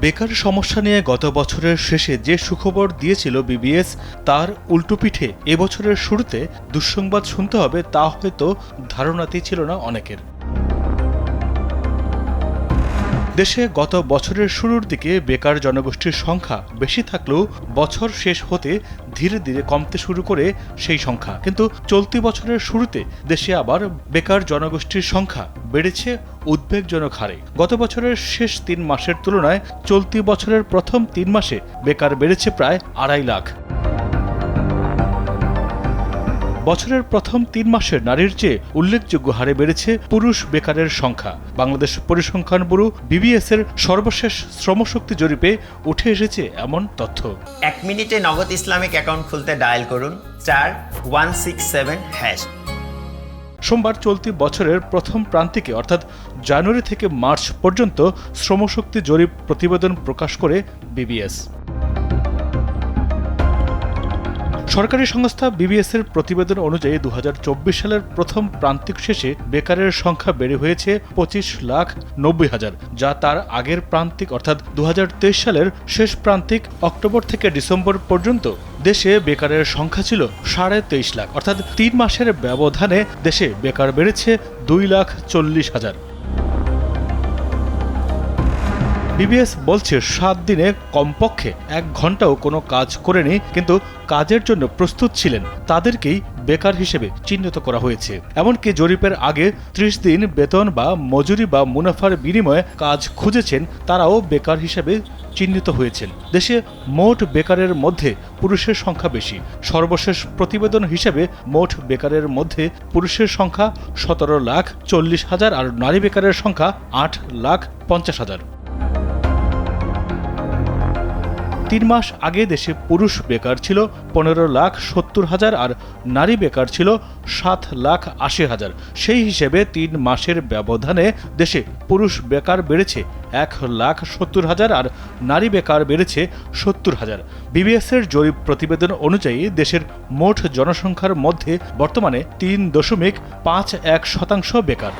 বেকার সমস্যা নিয়ে গত বছরের শেষে যে সুখবর দিয়েছিল বিবিএস, তার উল্টোপিঠে এবছরের শুরুতে দুঃসংবাদ শুনতে হবে, তা হয়তো ধারণাতেই ছিল না অনেকের। দেশে গত বছরের শুরুর দিকে বেকার জনগোষ্ঠীর সংখ্যা বেশি থাকলেও বছর শেষ হতে ধীরে ধীরে কমতে শুরু করে সেই সংখ্যা। কিন্তু চলতি বছরের শুরুতে দেশে আবার বেকার জনগোষ্ঠীর সংখ্যা বেড়েছে উদ্বেগজনক হারে। গত বছরের শেষ তিন মাসের তুলনায় চলতি বছরের প্রথম তিন মাসে বেকার বেড়েছে প্রায় আড়াই লাখ। বছরের প্রথম তিন মাসে নারীর চেয়ে উল্লেখযোগ্য হারে বেড়েছে পুরুষ বেকারের সংখ্যা। বাংলাদেশ পরিসংখ্যান ব্যুরো বিবিএস এর সর্বশেষ শ্রমশক্তি জরিপে উঠে এসেছে এমন তথ্য। এক মিনিটে নগদ ইসলামিক অ্যাকাউন্ট খুলতে ডায়াল করুন। চার ওয়ান সিক্স সেভেন হ্যাশ। সোমবার চলতি বছরের প্রথম প্রান্তিকে অর্থাৎ জানুয়ারি থেকে মার্চ পর্যন্ত শ্রমশক্তি জরিপ প্রতিবেদন প্রকাশ করে বিবিএস সরকারি সংস্থা বিবিএস এর প্রতিবেদন অনুযায়ী দু হাজার চব্বিশ সালের প্রথম প্রান্তিক শেষে বেকারের সংখ্যা বেড়ে হয়েছে পঁচিশ লাখ নব্বই হাজার, যা তার আগের প্রান্তিক অর্থাৎ দু হাজার তেইশ সালের শেষ প্রান্তিক অক্টোবর থেকে ডিসেম্বর পর্যন্ত দেশে বেকারের সংখ্যা ছিল সাড়ে তেইশ লাখ, অর্থাৎ তিন মাসের ব্যবধানে দেশে বেকার বেড়েছে দুই লাখ চল্লিশ হাজার। বিবিএস বলছে সাত দিনে কমপক্ষে এক ঘন্টাও কোনো কাজ করেনি, কিন্তু কাজের জন্য প্রস্তুত ছিলেন। তাদেরকেই বেকার হিসেবে চিহ্নিত করা হয়েছে। এমনকি জরিপের আগে ত্রিশ দিন বেতন বা মজুরি বা মুনাফার বিনিময়ে কাজ খুঁজেছেন, তারাও বেকার হিসেবে চিহ্নিত হয়েছেন। দেশে মোট বেকারের মধ্যে পুরুষের সংখ্যা বেশি। সর্বশেষ প্রতিবেদন হিসেবে মোট বেকারের মধ্যে পুরুষের সংখ্যা সতেরো লাখ চল্লিশ হাজার আর নারী বেকারের সংখ্যা আট লাখ পঞ্চাশ হাজার। তিন মাস আগে দেশে পুরুষ বেকার ছিল পনেরো লাখ সত্তর হাজার আর নারী বেকার ছিল সাত লাখ আশি হাজার। সেই হিসেবে তিন মাসের ব্যবধানে দেশে পুরুষ বেকার বেড়েছে এক লাখ সত্তর হাজার আর নারী বেকার বেড়েছে সত্তর হাজার। বিবিএসের জরিপ প্রতিবেদন অনুযায়ী দেশের মোট জনসংখ্যার মধ্যে বর্তমানে তিন দশমিক পাঁচ এক শতাংশ বেকার।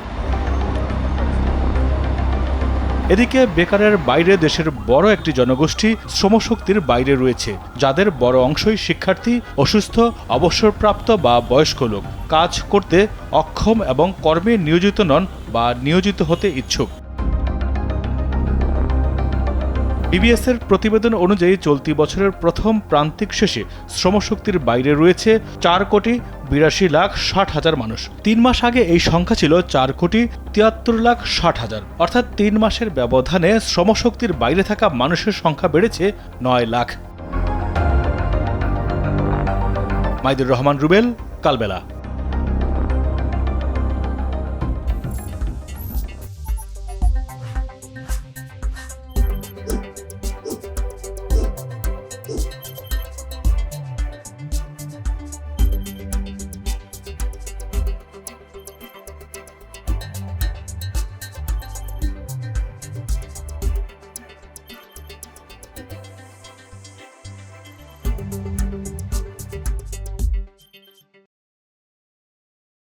এদিকে বেকারের বাইরে দেশের বড় একটি জনগোষ্ঠী শ্রমশক্তির বাইরে রয়েছে, যাদের বড় অংশই শিক্ষার্থী, অসুস্থ, অবসরপ্রাপ্ত বা বয়স্ক লোক। কাজ করতে অক্ষম এবং কর্মে নিয়োজিত নন বা নিয়োজিত হতে ইচ্ছুক। বিবিএসের প্রতিবেদন অনুযায়ী চলতি বছরের প্রথম প্রান্তিক শেষে শ্রমশক্তির বাইরে রয়েছে চার কোটি বিরাশি লাখ ষাট হাজার মানুষ। তিন মাস আগে এই সংখ্যা ছিল চার কোটি তিয়াত্তর লাখ ষাট হাজার। অর্থাৎ তিন মাসের ব্যবধানে শ্রমশক্তির বাইরে থাকা মানুষের সংখ্যা বেড়েছে নয় লাখ। মাইদুর রহমান, রুবেল, কালবেলা।